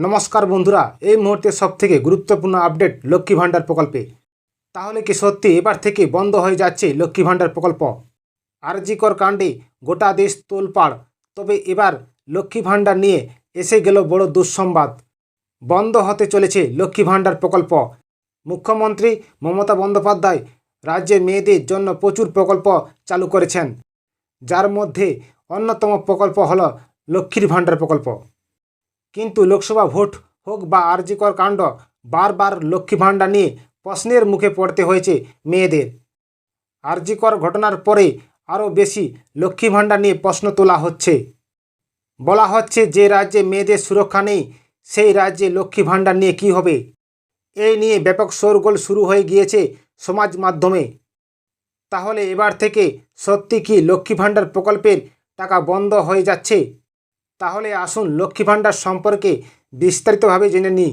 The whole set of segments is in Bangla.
নমস্কার বন্ধুরা, এই মুহূর্তে সব থেকে গুরুত্বপূর্ণ আপডেট লক্ষ্মী ভাণ্ডার প্রকল্পে। তাহলে কি সত্যি এবার থেকে বন্ধ হয়ে যাচ্ছে লক্ষ্মী ভাণ্ডার প্রকল্প? আরজিকর কাণ্ডে গোটা দেশ তোলপাড়, তবে এবার লক্ষ্মী ভাণ্ডার নিয়ে এসে গেল বড় দুঃসংবাদ। বন্ধ হতে চলেছে লক্ষ্মী ভাণ্ডার প্রকল্প। মুখ্যমন্ত্রী মমতা বন্দ্যোপাধ্যায় রাজ্যে মেয়েদের জন্য প্রচুর প্রকল্প চালু করেছেন। যার মধ্যে অন্যতম প্রকল্প হল লক্ষ্মীর ভাণ্ডার প্রকল্প। কিন্তু লোকসভা ভোট হোক বা আরজিকর কাণ্ড, বারবার লক্ষ্মী ভাণ্ডার নিয়ে প্রশ্নের মুখে পড়তে হয়েছে মেয়েদের। আরজিকর ঘটনার পরে আরও বেশি লক্ষ্মী ভাণ্ডার নিয়ে প্রশ্ন তোলা হচ্ছে। বলা হচ্ছে যে রাজ্যে মেয়েদের সুরক্ষা নেই, সেই রাজ্যে লক্ষ্মী ভাণ্ডার নিয়ে কী হবে? এই নিয়ে ব্যাপক শোরগোল শুরু হয়ে গিয়েছে সমাজ মাধ্যমে। তাহলে এবার থেকে সত্যি কি লক্ষ্মী ভাণ্ডার প্রকল্পের টাকা বন্ধ হয়ে যাচ্ছে? তাহলে আসুন লক্ষ্মী ভাণ্ডার সম্পর্কে বিস্তারিতভাবে জেনে নিই।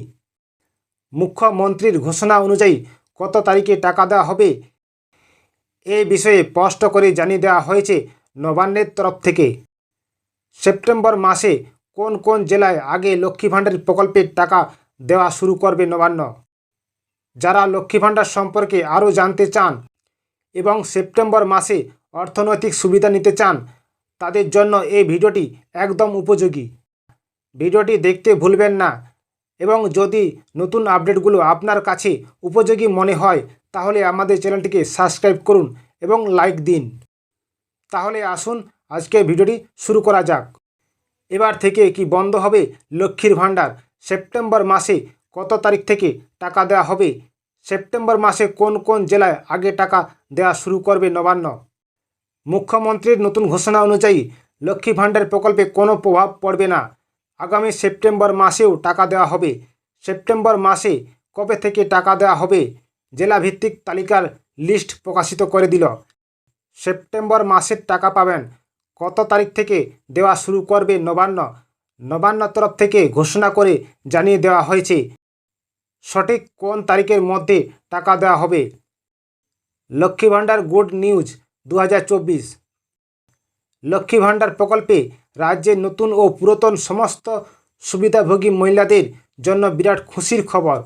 মুখ্যমন্ত্রীর ঘোষণা অনুযায়ী কত তারিখে টাকা দেওয়া হবে? এ বিষয়ে স্পষ্ট করে জানিয়ে দেওয়া হয়েছে নবান্নের তরফ থেকে। সেপ্টেম্বর মাসে কোন কোন জেলায় আগে লক্ষ্মী ভাণ্ডার প্রকল্পের টাকা দেওয়া শুরু করবে নবান্ন? যারা লক্ষ্মী ভাণ্ডার সম্পর্কে আরও জানতে চান এবং সেপ্টেম্বর মাসে অর্থনৈতিক সুবিধা নিতে চান তাদের জন্য এই ভিডিওটি একদম উপযোগী। ভিডিওটি দেখতে ভুলবেন না এবং যদি নতুন আপডেটগুলো আপনার কাছে উপযোগী মনে হয়, তাহলে আমাদের চ্যানেলটিকে সাবস্ক্রাইব করুন এবং লাইক দিন। তাহলে আসুন, আজকে ভিডিওটি শুরু করা যাক। এবার থেকে কি বন্ধ হবে লক্ষ্মীর ভাণ্ডার? সেপ্টেম্বর মাসে কত তারিখ থেকে টাকা দেওয়া হবে? সেপ্টেম্বর মাসে কোন কোন জেলায় আগে টাকা দেওয়া শুরু করবে নবান্ন? মুখ্যমন্ত্রীর নতুন ঘোষণা অনুযায়ী লক্ষ্মী ভাণ্ডার প্রকল্পে কোনো প্রভাব পড়বে না। আগামী সেপ্টেম্বর মাসেও টাকা দেওয়া হবে। সেপ্টেম্বর মাসে কবে থেকে টাকা দেওয়া হবে জেলাভিত্তিক তালিকার লিস্ট প্রকাশিত করে দিল। সেপ্টেম্বর মাসের টাকা পাবেন। কত তারিখ থেকে দেওয়া শুরু করবে নবান্ন? নবান্ন তরফ থেকে ঘোষণা করে জানিয়ে দেওয়া হয়েছে সঠিক কোন তারিখের মধ্যে টাকা দেওয়া হবে। লক্ষ্মী ভাণ্ডার গুড নিউজ দু লক্ষ্মী ভাণ্ডার প্রকল্পে রাজ্যের নতুন ও পুরাতন সমস্ত সুবিধাভোগী মহিলাদের জন্য বিরাট খুশির খবর।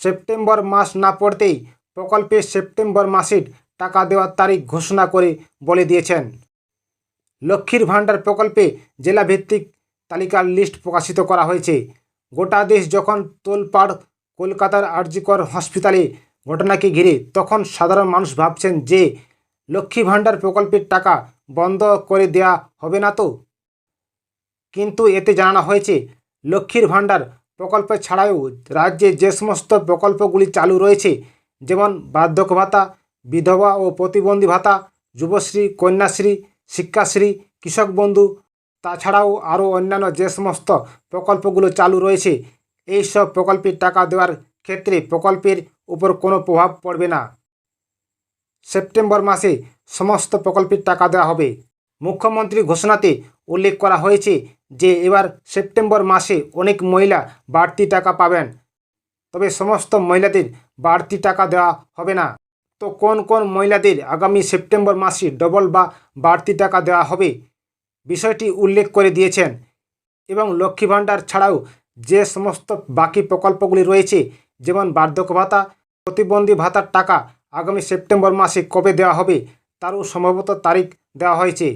সেপ্টেম্বর মাস না পড়তেই প্রকল্পে সেপ্টেম্বর মাসের টাকা দেওয়ার তারিখ ঘোষণা করে বলে দিয়েছেন। লক্ষ্মীর ভাণ্ডার প্রকল্পে জেলাভিত্তিক তালিকার লিস্ট প্রকাশিত করা হয়েছে। গোটা দেশ যখন তোলপাড় কলকাতার আরজিকর হসপিটালে ঘটনাকে ঘিরে তখন সাধারণ মানুষ ভাবছেন যে লক্ষ্মী ভাণ্ডার প্রকল্পের টাকা বন্ধ করে দেয়া হবে না তো? কিন্তু এতে জানানো হয়েছে, লক্ষ্মীর ভাণ্ডার প্রকল্প ছাড়াও রাজ্যে যে সমস্ত প্রকল্পগুলি চালু রয়েছে, যেমন বার্ধক্য ভাতা, বিধবা ও প্রতিবন্ধী ভাতা, যুবশ্রী, কন্যাশ্রী, শিক্ষাশ্রী, কৃষক বন্ধু, তাছাড়াও আরও অন্যান্য যে সমস্ত প্রকল্পগুলো চালু রয়েছে, এই সব প্রকল্পের টাকা দেওয়ার ক্ষেত্রে প্রকল্পের উপর কোনো প্রভাব পড়বে না। সেপ্টেম্বর মাসে সমস্ত প্রকল্পের টাকা দেওয়া হবে। মুখ্যমন্ত্রী ঘোষণাতে উল্লেখ করা হয়েছে যে, এবার সেপ্টেম্বর মাসে অনেক মহিলা বাড়তি টাকা পাবেন। তবে সমস্ত মহিলাদের বাড়তি টাকা দেওয়া হবে না। তো কোন কোন মহিলাদের আগামী সেপ্টেম্বর মাসে ডবল বা বাড়তি টাকা দেওয়া হবে? বিষয়টি উল্লেখ করে দিয়েছেন। এবং লক্ষ্মী ভাণ্ডার ছাড়াও যে সমস্ত বাকি প্রকল্পগুলি রয়েছে, যেমন বার্ধক্য ভাতা, প্রতিবন্ধী ভাতার টাকা আগামী সেপ্টেম্বর মাসে কবে দেওয়া হবে তারও সম্ভবত তারিখ দেওয়া হয়েছে।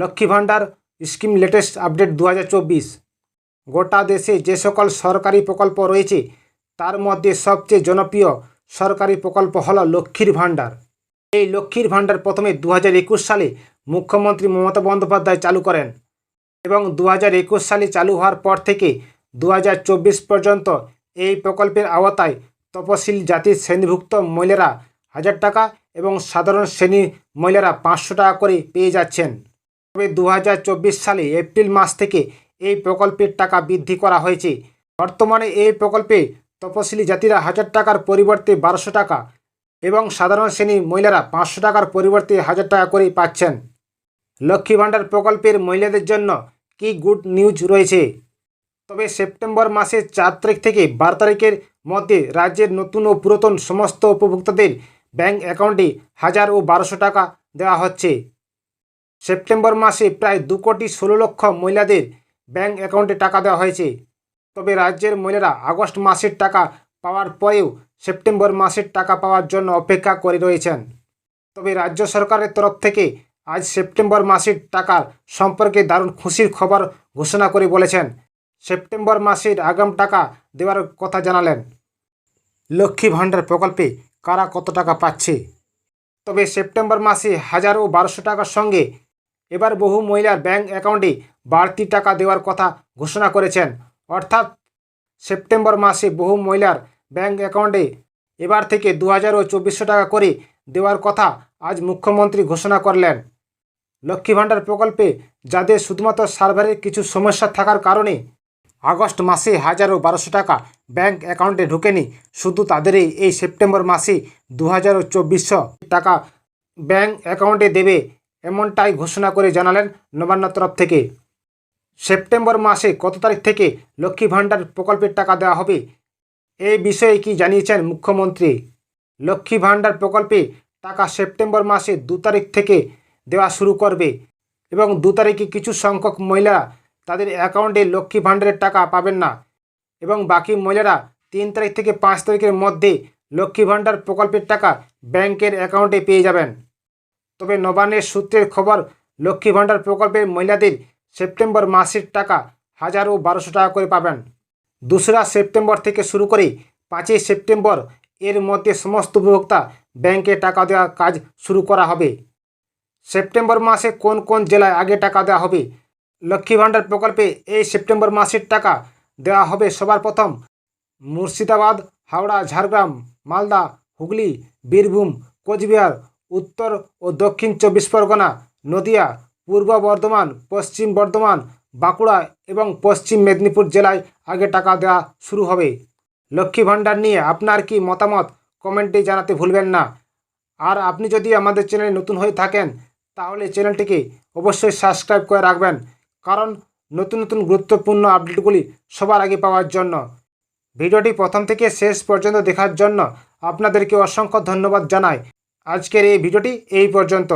Lakshmi Bhandar scheme latest update দু হাজার চব্বিশ। গোটা দেশে যে সকল সরকারি প্রকল্প রয়েছে, তার মধ্যে সবচেয়ে জনপ্রিয় সরকারি প্রকল্প হল লক্ষ্মীর ভাণ্ডার। এই লক্ষ্মীর ভাণ্ডার প্রথমে দু হাজার একুশ সালে মুখ্যমন্ত্রী মমতা বন্দ্যোপাধ্যায় চালু করেন এবং দু হাজার একুশ সালে চালু হওয়ার পর থেকে দু হাজার চব্বিশ পর্যন্ত এই প্রকল্পের আওতায় তপশিল জাতির শ্রেণীভুক্ত মহিলারা হাজার টাকা এবং সাধারণ শ্রেণির মহিলারা পাঁচশো টাকা করে পেয়ে যাচ্ছেন। তবে দু হাজার চব্বিশ সালে এপ্রিল মাস থেকে এই প্রকল্পের টাকা বৃদ্ধি করা হয়েছে। বর্তমানে এই প্রকল্পে তপশিলি জাতিরা হাজার টাকার পরিবর্তে বারোশো টাকা এবং সাধারণ শ্রেণির মহিলারা পাঁচশো টাকার পরিবর্তে হাজার টাকা করে পাচ্ছেন। লক্ষ্মী ভাণ্ডার প্রকল্পের মহিলাদের জন্য কি গুড নিউজ রয়েছে? তবে সেপ্টেম্বর মাসের চার তারিখ থেকে বারো তারিখের মধ্যে রাজ্যের নতুন ও পুরাতন সমস্ত উপভোক্তাদের ব্যাংক অ্যাকাউন্টে হাজার ও বারোশো টাকা দেওয়া হচ্ছে। সেপ্টেম্বর মাসে প্রায় দু কোটি ষোলো লক্ষ মহিলাদের ব্যাংক অ্যাকাউন্টে টাকা দেওয়া হয়েছে। তবে রাজ্যের মহিলারা আগস্ট মাসের টাকা পাওয়ার পরেও সেপ্টেম্বর মাসের টাকা পাওয়ার জন্য অপেক্ষা করে রয়েছেন। তবে রাজ্য সরকারের তরফ থেকে আজ সেপ্টেম্বর মাসের টাকার সম্পর্কে দারুণ খুশির খবর ঘোষণা করে বলেছেন। সেপ্টেম্বর মাসের আগাম টাকা দেওয়ার কথা জানালেন। লক্ষ্মী ভাণ্ডার প্রকল্পে কারা কত টাকা পাচ্ছে? তবে সেপ্টেম্বর মাসে হাজার ও বারোশো টাকার সঙ্গে এবার বহু মহিলার ব্যাংক অ্যাকাউন্টে বাড়তি টাকা দেওয়ার কথা ঘোষণা করেছেন। অর্থাৎ সেপ্টেম্বর মাসে বহু মহিলার ব্যাংক অ্যাকাউন্টে এবার থেকে দু হাজার ও চব্বিশশো টাকা করে দেওয়ার কথা আজ মুখ্যমন্ত্রী ঘোষণা করলেন। লক্ষ্মী ভাণ্ডার প্রকল্পে যাদের শুধুমাত্র সার্ভারের কিছু সমস্যা থাকার কারণে আগস্ট মাসে হাজার বারোশো টাকা ব্যাংক অ্যাকাউন্টে ঢোকেনি। শুধু তাদেরই, এই সেপ্টেম্বর মাসে দু হাজার চব্বিশশো টাকা ব্যাংক অ্যাকাউন্টে দেবে এমনটাই ঘোষণা করে জানালেন নবান্ন তরফ থেকে। সেপ্টেম্বর মাসে কত তারিখ থেকে লক্ষ্মী ভাণ্ডার প্রকল্পের টাকা দেওয়া হবে এই বিষয়ে কি জানিয়েছেন মুখ্যমন্ত্রী? লক্ষ্মী ভাণ্ডার প্রকল্পে টাকা সেপ্টেম্বর মাসে দু তারিখ থেকে দেওয়া শুরু করবে এবং দু তারিখে কিছু সংখ্যক মহিলা তাদের অ্যাকাউন্টে লক্ষ্মী ভাণ্ডারের টাকা পাবেন না। এবং বাকি মহিলারা তিন তারিখ থেকে পাঁচ তারিখের মধ্যে লক্ষ্মী ভাণ্ডার প্রকল্পের টাকা ব্যাংকের অ্যাকাউন্টে পেয়ে যাবেন। তবে নবান্নের সূত্রের খবর, লক্ষ্মী ভাণ্ডার প্রকল্পের মহিলাদের সেপ্টেম্বর মাসের টাকা হাজার ও বারোশো টাকা করে পাবেন। দোসরা সেপ্টেম্বর থেকে শুরু করে পাঁচই সেপ্টেম্বর এর মধ্যে সমস্ত উপভোক্তা ব্যাংকে টাকা দেওয়ার কাজ শুরু করা হবে। সেপ্টেম্বর মাসে কোন কোন জেলায় আগে টাকা দেওয়া হবে লক্ষ্মী ভাণ্ডার প্রকল্পে এই সেপ্টেম্বর মাসের টাকা দেওয়া হবে সবার প্রথম। মুর্শিদাবাদ, হাওড়া, ঝাড়গ্রাম, মালদা, হুগলি, বীরভূম, কোচবিহার, উত্তর ও দক্ষিণ চব্বিশ পরগনা, নদিয়া, পূর্ব বর্ধমান, পশ্চিম বর্ধমান, বাঁকুড়া এবং পশ্চিম মেদিনীপুর জেলায় আগে টাকা দেওয়া শুরু হবে। লক্ষ্মী ভাণ্ডার নিয়ে আপনার কি মতামত কমেন্টে জানাতে ভুলবেন না। আর আপনি যদি আমাদের চ্যানেলে নতুন হয়ে থাকেন, তাহলে চ্যানেলটিকে অবশ্যই সাবস্ক্রাইব করে রাখবেন। কারণ নতুন নতুন গুরুত্বপূর্ণ আপডেটগুলি সবার আগে পাওয়ার জন্য। ভিডিওটি প্রথম থেকে শেষ পর্যন্ত দেখার জন্য আপনাদেরকে অসংখ্য ধন্যবাদ জানাই। আজকের এই ভিডিওটি এই পর্যন্ত।